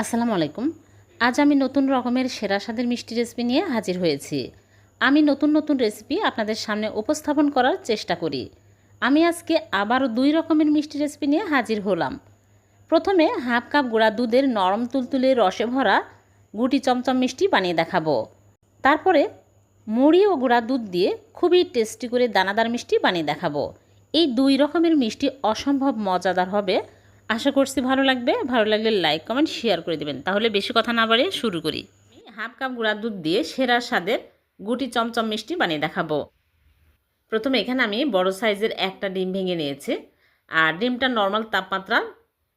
আসসালামু আলাইকুম। আজ আমি নতুন রকমের সেরা স্বাদের মিষ্টি রেসিপি নিয়ে হাজির হয়েছি। আমি নতুন নতুন রেসিপি আপনাদের সামনে উপস্থাপন করার চেষ্টা করি। আমি আজকে আবারও দুই রকমের মিষ্টি রেসিপি নিয়ে হাজির হলাম। প্রথমে হাফ কাপ গুঁড়া দুধের নরম তুলতুলে রসে ভরা গুটি চমচম মিষ্টি বানিয়ে দেখাবো। তারপরে মুড়ি ও গুঁড়া দুধ দিয়ে খুবই টেস্টি করে দানাদার মিষ্টি বানিয়ে দেখাবো। এই দুই রকমের মিষ্টি অসম্ভব মজাদার হবে আশা করছি ভালো লাগবে। ভালো লাগলে লাইক কমেন্ট শেয়ার করে দেবেন। তাহলে বেশি কথা না বাড়িয়ে শুরু করি। হাফ কাপ গুঁড়া দুধ দিয়ে সেরা স্বাদের গুটি চমচম মিষ্টি বানিয়ে দেখাবো। প্রথমে এখানে আমি বড় সাইজের একটা ডিম ভেঙে নিয়েছি আর ডিমটা নর্মাল তাপমাত্রা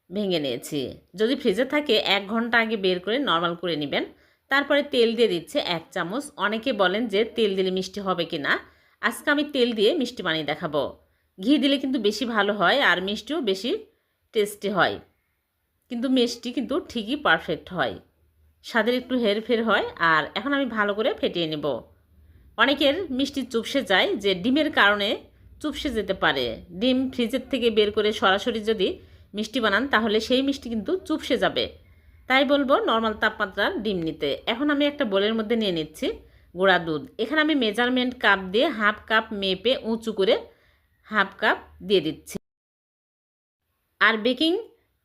ভেঙে নিয়েছি। যদি ফ্রিজে থাকে, এক ঘণ্টা আগে বের করে নর্মাল করে নেবেন। তারপরে তেল দিয়ে দিচ্ছে এক চামচ। অনেকে বলেন যে তেল দিলে মিষ্টি হবে কি না আজকে আমি তেল দিয়ে মিষ্টি বানিয়ে দেখাবো। ঘি দিলে কিন্তু বেশি ভালো হয় আর মিষ্টিও বেশি টেস্টি হয়। কিন্তু মিষ্টি কিন্তু ঠিকই পারফেক্ট হয়। স্বাদের একটু হেরফের হয় আর এখন আমি ভালো করে ফেটিয়ে নেব। অনেকের মিষ্টি চুপসে যায় যে ডিমের কারণে চুপসে যেতে পারে। ডিম ফ্রিজের থেকে বের করে সরাসরি যদি মিষ্টি বানান তাহলে সেই মিষ্টি কিন্তু চুপসে যাবে। তাই বলব নর্মাল তাপমাত্রার ডিম নিতে। এখন আমি একটা বোলের মধ্যে নিয়ে নিচ্ছি গুঁড়া দুধ। এখানে আমি মেজারমেন্ট কাপ দিয়ে হাফ কাপ মেপে উঁচু করে হাফ কাপ দিয়ে দিচ্ছি। আর বেকিং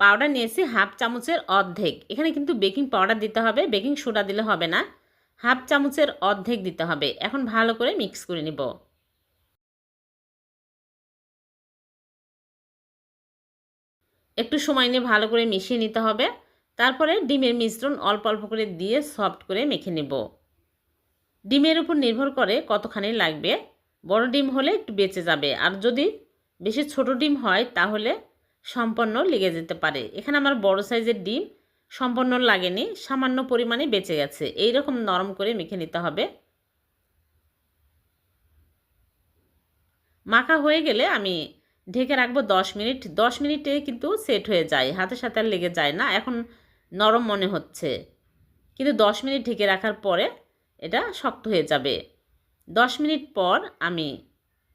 পাউডার নিয়েছি হাফ চামচের অর্ধেক। এখানে কিন্তু বেকিং পাউডার দিতে হবে, বেকিং সোডা দিলে হবে না। হাফ চামচের অর্ধেক দিতে হবে। এখন ভালো করে মিক্স করে নিব। একটু সময় নিয়ে ভালো করে মিশিয়ে নিতে হবে। তারপরে ডিমের মিশ্রণ অল্প অল্প করে দিয়ে সফট করে মেখে নেব। ডিমের উপর নির্ভর করে কতখানি লাগবে। বড় ডিম হলে একটু বেঁচে যাবে। আর যদি বেশি ছোট ডিম হয়, তাহলে সম্পন্ন লেগে যেতে পারে। এখানে আমার বড় সাইজের ডিম সম্পন্ন লাগেনি, সামান্য পরিমাণে বেঁচে গেছে। এই রকম নরম করে মেখে নিতে হবে। মাখা হয়ে গেলে আমি ঢেকে রাখব দশ মিনিট। দশ মিনিটে কিন্তু সেট হয়ে যায় হাতে সাথে লেগে যায় না। এখন নরম মনে হচ্ছে। কিন্তু দশ মিনিট ঢেকে রাখার পরে এটা শক্ত হয়ে যাবে। দশ মিনিট পর আমি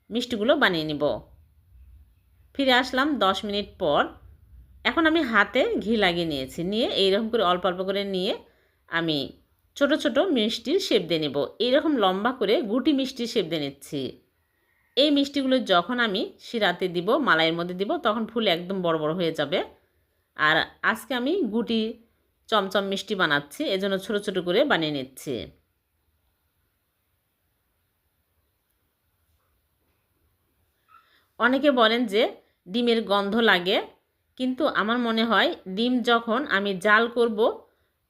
মিষ্টিগুলো বানিয়ে নিব। ফিরে আসলাম দশ মিনিট পর। এখন আমি হাতে ঘি লাগিয়ে নিয়েছি। নিয়ে এইরকম করে অল্প অল্প করে নিয়ে আমি ছোট ছোট মিষ্টির শেপ দিয়ে নেব। এইরকম লম্বা করে গুটি মিষ্টির শেপ দিয়ে নিচ্ছি। এই মিষ্টিগুলো যখন আমি শিরাতে দিব, মালাইয়ের মধ্যে দিব, তখন ফুল একদম বড় বড় হয়ে যাবে। আর আজকে আমি গুটি চমচম মিষ্টি বানাচ্ছি, এজন্য ছোট ছোট করে বানিয়ে নিচ্ছি। অনেকে বলেন যে ডিমের গন্ধ লাগে। কিন্তু আমার মনে হয় ডিম যখন আমি জাল করব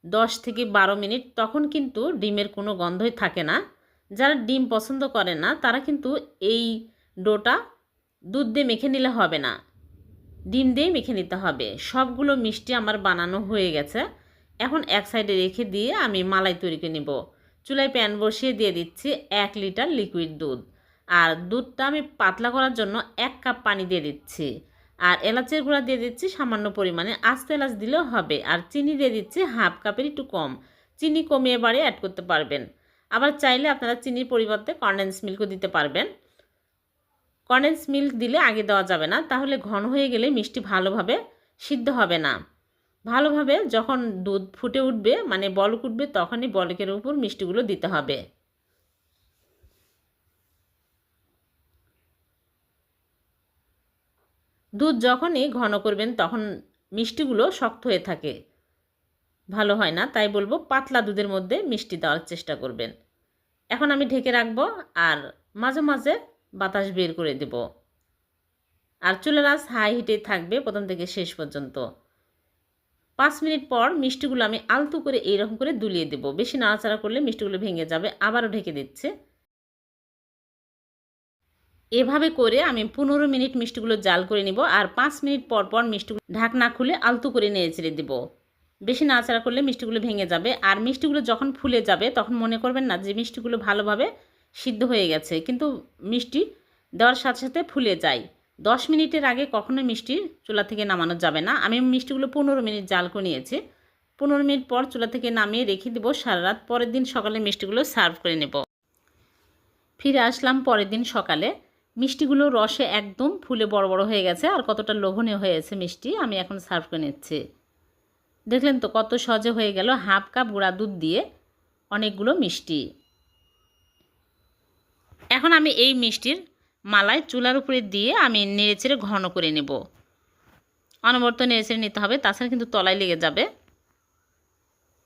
দশ থেকে বারো মিনিট, তখন কিন্তু ডিমের কোনো গন্ধই থাকে না। যারা ডিম পছন্দ করে না, তারা কিন্তু এই ডোটা দুধ দিয়ে মেখে নিলে হবে না। ডিম দিয়েই মেখে নিতে হবে। সবগুলো মিষ্টি আমার বানানো হয়ে গেছে। এখন এক সাইডে রেখে দিয়ে আমি মালাই তৈরি করে নেব। চুলায় প্যান বসিয়ে দিয়ে দিচ্ছি এক লিটার লিকুইড দুধ। আর দুধটা আমি পাতলা করার জন্য এক কাপ পানি দিয়ে দিচ্ছি। আর এলাচের গুঁড়া দিয়ে দিচ্ছি সামান্য পরিমাণে। আস্ত এলাচ দিলেও হবে। আর চিনি দিয়ে দিচ্ছি হাফ কাপের একটু কম। চিনি কমিয়ে বাড়িয়ে অ্যাড করতে পারবেন। আবার চাইলে আপনারা চিনির পরিবর্তে কন্ডেন্স মিল্কও দিতে পারবেন। কন্ডেন্স মিল্ক দিলে আগে দেওয়া যাবে না। তাহলে ঘন হয়ে গেলে মিষ্টি ভালোভাবে সিদ্ধ হবে না। ভালোভাবে যখন দুধ ফুটে উঠবে মানে বলক উঠবে, তখনই বলকের উপর মিষ্টিগুলো দিতে হবে। দুধ যখনই ঘন করবেন তখন মিষ্টিগুলো শক্ত হয়ে থাকে। ভালো হয় না, তাই বলব পাতলা দুধের মধ্যে মিষ্টি দেওয়ার চেষ্টা করবেন। এখন আমি ঢেকে রাখব আর মাঝে মাঝে বাতাস বের করে দেব। আর চুলের হাই হিটে থাকবে প্রথম থেকে শেষ পর্যন্ত। পাঁচ মিনিট পর মিষ্টিগুলো আমি আলতু করে এইরকম করে দুলিয়ে দেবো। বেশি নাড়াচাড়া করলে মিষ্টিগুলো ভেঙে যাবে, আবারও ঢেকে দিচ্ছে। এভাবে করে আমি পনেরো মিনিট মিষ্টিগুলো জাল করে নিব আর পাঁচ মিনিট পর পর মিষ্টিগুলো ঢাকনা খুলে আলতু করে নেড়ে চেড়ে দেবো। বেশি নাড়াচাড়া করলে মিষ্টিগুলো ভেঙে যাবে আর মিষ্টিগুলো যখন ফুলে যাবে তখন মনে করবেন না যে মিষ্টিগুলো ভালোভাবে সিদ্ধ হয়ে গেছে, কিন্তু মিষ্টি দেওয়ার সাথে সাথে ফুলে যায়। দশ মিনিটের আগে কখনো মিষ্টি চুলা থেকে নামানো যাবে না। আমি মিষ্টিগুলো পনেরো মিনিট জাল করে নিয়েছি। পনেরো মিনিট পর চুলা থেকে নামিয়ে রেখে দেবো, সারা রাত পরের দিন সকালে মিষ্টিগুলো সার্ভ করে নেব। ফিরে আসলাম পরের দিন সকালে। মিষ্টিগুলো রসে একদম ফুলে বড় বড় হয়ে গেছে, আর কতটা লোভনীয় হয়েছে মিষ্টি আমি এখন সার্ভ করে নিচ্ছি। দেখলেন তো কত সহজে হয়ে গেল হাফ কাপ গুঁড়া দুধ দিয়ে অনেকগুলো মিষ্টি। এখন আমি এই মিষ্টির মালাই চুলার উপরে দিয়ে আমি নেড়েচেড়ে ঘন করে নেব। অনবরত নেড়েচেড়ে নিতে হবে, তাছাড়া কিন্তু তলায় লেগে যাবে।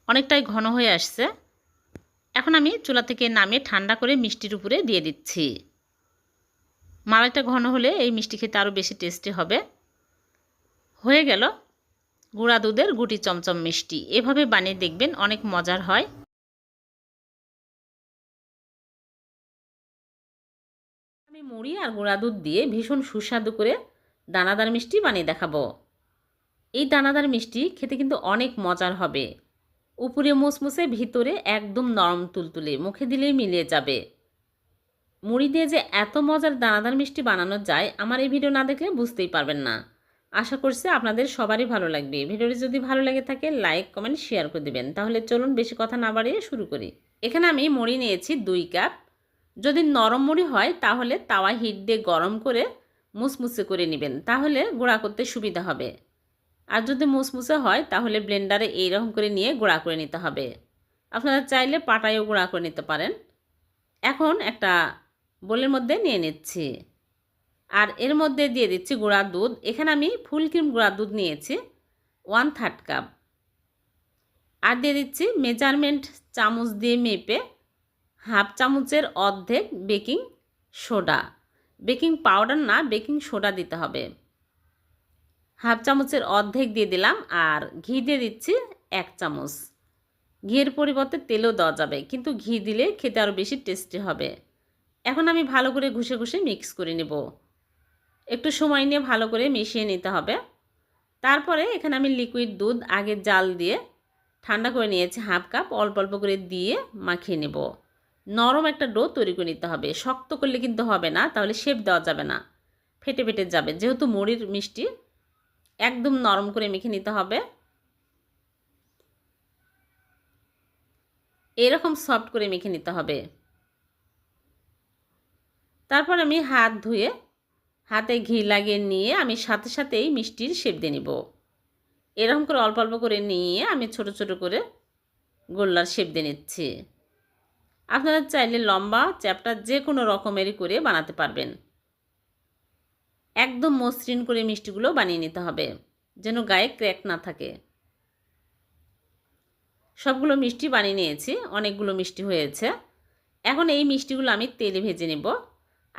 অনেকটাই ঘন হয়ে আসছে। এখন আমি চুলা থেকে নামিয়ে ঠান্ডা করে মিষ্টির উপরে দিয়ে দিচ্ছি। মালাইটা ঘন হলে এই মিষ্টি খেতে আরও বেশি টেস্টি হবে। হয়ে গেল গুঁড়া দুধের গুটি চমচম মিষ্টি। এভাবে বানিয়ে দেখবেন অনেক মজার হয়। আমি মুড়ি আর গুঁড়া দুধ দিয়ে ভীষণ সুস্বাদু করে দানাদার মিষ্টি বানিয়ে দেখাবো। এই দানাদার মিষ্টি খেতে কিন্তু অনেক মজার হবে। উপরে মুসমুসে, ভিতরে একদম নরম তুলতুলে, মুখে দিলেই মিলিয়ে যাবে। মুড়ি দিয়ে যে এত মজার দানাদার মিষ্টি বানানো যায়, আমার এই ভিডিও না দেখলে বুঝতেই পারবেন না। আশা করছি আপনাদের সবারই ভালো লাগবে। ভিডিওটি যদি ভালো লেগে থাকে, লাইক, কমেন্ট, শেয়ার করে দিবেন। তাহলে চলুন বেশি কথা না বাড়িয়ে শুরু করি। এখানে আমি মুড়ি নিয়েছি দুই কাপ। যদি নরম মুড়ি হয়, তাহলে তাওয়া হিট দিয়ে গরম করে মুসমুসে করে নেবেন। তাহলে গুঁড়া করতে সুবিধা হবে। আর যদি মুসমুসে হয়, তাহলে ব্লেন্ডারে এইরকম করে নিয়ে গুঁড়া করে নিতে হবে। আপনারা চাইলে পাটায়ও গুঁড়া করে নিতে পারেন। এখন একটা বোলের মধ্যে নিয়ে নিচ্ছি। আর এর মধ্যে দিয়ে দিচ্ছি গুঁড়া দুধ। এখানে আমি ফুল ক্রিম গুঁড়া দুধ নিয়েছি ওয়ান থার্ড কাপ আর দিয়ে দিচ্ছি মেজারমেন্ট চামচ দিয়ে মেপে হাফ চামচের অর্ধেক বেকিং সোডা বেকিং পাউডার না বেকিং সোডা দিতে হবে। হাফ চামচের অর্ধেক দিয়ে দিলাম আর ঘি দিয়ে দিচ্ছি এক চামচ। ঘিয়ের পরিবর্তে তেলও দেওয়া যাবে, কিন্তু ঘি দিলে খেতে আরও বেশি টেস্টি হবে। এখন আমি ভালো করে ঘষে ঘষে মিক্স করে নেব। একটু সময় নিয়ে ভালো করে মিশিয়ে নিতে হবে। তারপরে এখানে আমি লিকুইড দুধ আগে জাল দিয়ে ঠান্ডা করে নিয়েছি হাফ কাপ অল্প অল্প করে দিয়ে মাখিয়ে নেব। নরম একটা ডো তৈরি করে নিতে হবে। শক্ত করলে কিন্তু হবে না, তাহলে শেপ দেওয়া যাবে না। ফেটে ফেটে যাবে। যেহেতু মুড়ির মিষ্টি, একদম নরম করে মেখে নিতে হবে। এরকম সফট করে মেখে নিতে হবে। তারপর আমি হাত ধুয়ে, হাতে ঘি লাগিয়ে নিয়ে আমি সাথে সাথেই মিষ্টির শেপ দিয়ে নিব। এরকম করে অল্প অল্প করে নিয়ে আমি ছোট ছোট করে গোল্লার শেপ দিয়ে নিচ্ছি। আপনারা চাইলে লম্বা চ্যাপটা যে কোনো রকমেরই করে বানাতে পারবেন। একদম মসৃণ করে মিষ্টিগুলো বানিয়ে নিতে হবে, যেন গায়ে ক্র্যাক না থাকে। সবগুলো মিষ্টি বানিয়ে নিয়েছি, অনেকগুলো মিষ্টি হয়েছে। এখন এই মিষ্টিগুলো আমি তেলে ভেজে নেব।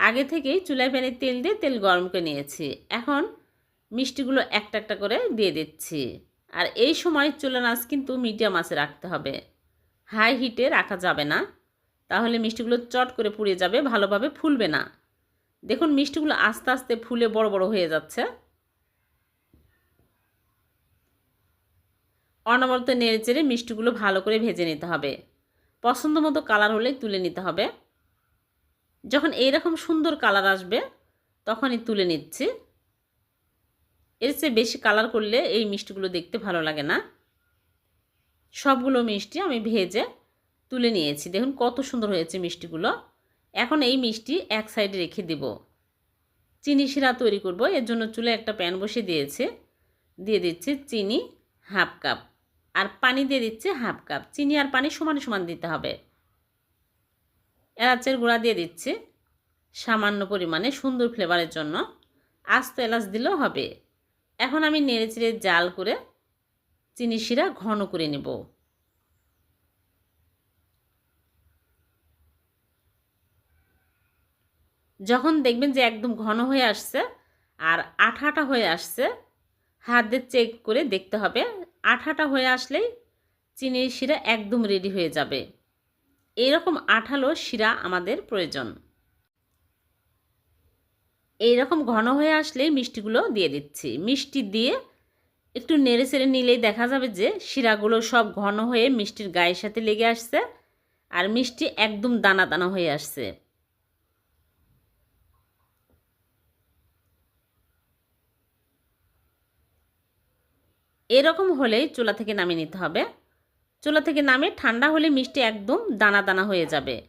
আগে থেকেই চুলায় প্যানে তেল দিয়ে তেল গরম করে নিয়েছি। এখন মিষ্টিগুলো একটা একটা করে দিয়ে দিচ্ছি। আর এই সময় চুলা নাচ কিন্তু মিডিয়াম আঁচে রাখতে হবে। হাই হিটে রাখা যাবে না। তাহলে মিষ্টিগুলো চট করে পুড়ে যাবে, ভালোভাবে ফুলবে না। দেখুন, মিষ্টিগুলো আস্তে আস্তে ফুলে বড় বড় হয়ে যাচ্ছে। অনবরত নেড়ে চেড়ে মিষ্টিগুলো ভালো করে ভেজে নিতে হবে। পছন্দ মতো কালার হলেই তুলে নিতে হবে। যখন এইরকম সুন্দর কালার আসবে, তখনই তুলে নিচ্ছি। এর চেয়ে বেশি কালার করলে এই মিষ্টিগুলো দেখতে ভালো লাগে না। সবগুলো মিষ্টি আমি ভেজে তুলে নিয়েছি। দেখুন কত সুন্দর হয়েছে মিষ্টিগুলো। এখন এই মিষ্টি এক সাইডে রেখে দেব। চিনি শিরা তৈরি করব। এর জন্য চুলে একটা প্যান বসে দিয়েছে। দিয়ে দিচ্ছি চিনি হাফ কাপ। আর পানি দিয়ে দিচ্ছে হাফ কাপ। চিনি আর পানি সমান সমান দিতে হবে। এলাচের গুঁড়া দিয়ে দিচ্ছি সামান্য পরিমাণে সুন্দর ফ্লেভারের জন্য। আস্ত এলাচ দিলেও হবে। এখন আমি নেড়ে চেড়ে জাল করে চিনি শিরা ঘন করে নেব। যখন দেখবেন যে একদম ঘন হয়ে আসছে আর আঠাটা হয়ে আসছে, হাত দিয়ে চেক করে দেখতে হবে। আঠাটা হয়ে আসলেই চিনির শিরা একদম রেডি হয়ে যাবে। এইরকম আঠালো শিরা আমাদের প্রয়োজন। এইরকম ঘন হয়ে আসলে মিষ্টিগুলো দিয়ে দিচ্ছি। মিষ্টি দিয়ে একটু নেড়ে চেড়ে নিলেই দেখা যাবে যে শিরাগুলো সব ঘন হয়ে মিষ্টির গায়ের সাথে লেগে আসছে আর মিষ্টি একদম দানা দানা হয়ে আসছে। এরকম হলেই চুলা থেকে নামিয়ে নিতে হবে। চুলা থেকে নামে ঠান্ডা হলে মিষ্টি একদম দানা দানা হয়ে যাবে।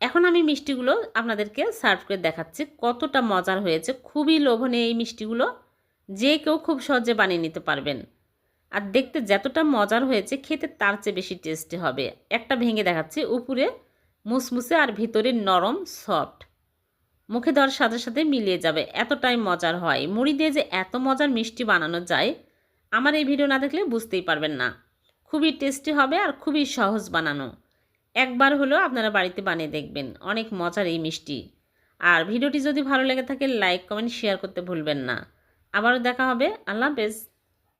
এখন আমি মিষ্টিগুলো আপনাদেরকে সার্ভ করে দেখাচ্ছি কতটা মজার হয়েছে। খুবই লোভনীয় এই মিষ্টিগুলো। যে কেউ খুব সহজে বানিয়ে নিতে পারবেন। আর দেখতে যতটা মজার হয়েছে, খেতে তার চেয়ে বেশি টেস্টি হবে। একটা ভেঙে দেখাচ্ছি, উপরে মুসমুসে আর ভিতরে নরম, সফট। মুখে দেওয়ার সাথে সাথে মিলিয়ে যাবে, এতটাই মজার হয়। মুড়ি দিয়ে যে এত মজার মিষ্টি বানানো যায়, আমার এই ভিডিও না দেখলে বুঝতেই পারবেন না। খুবই টেস্টি হবে আর খুবই সহজ বানানো। একবার হলেও আপনারা বাড়িতে বানিয়ে দেখবেন, অনেক মজার এই মিষ্টি। আর ভিডিওটি যদি ভালো লেগে থাকে, লাইক, কমেন্ট, শেয়ার করতে ভুলবেন না। আবারও দেখা হবে, আল্লাহ হাফেজ।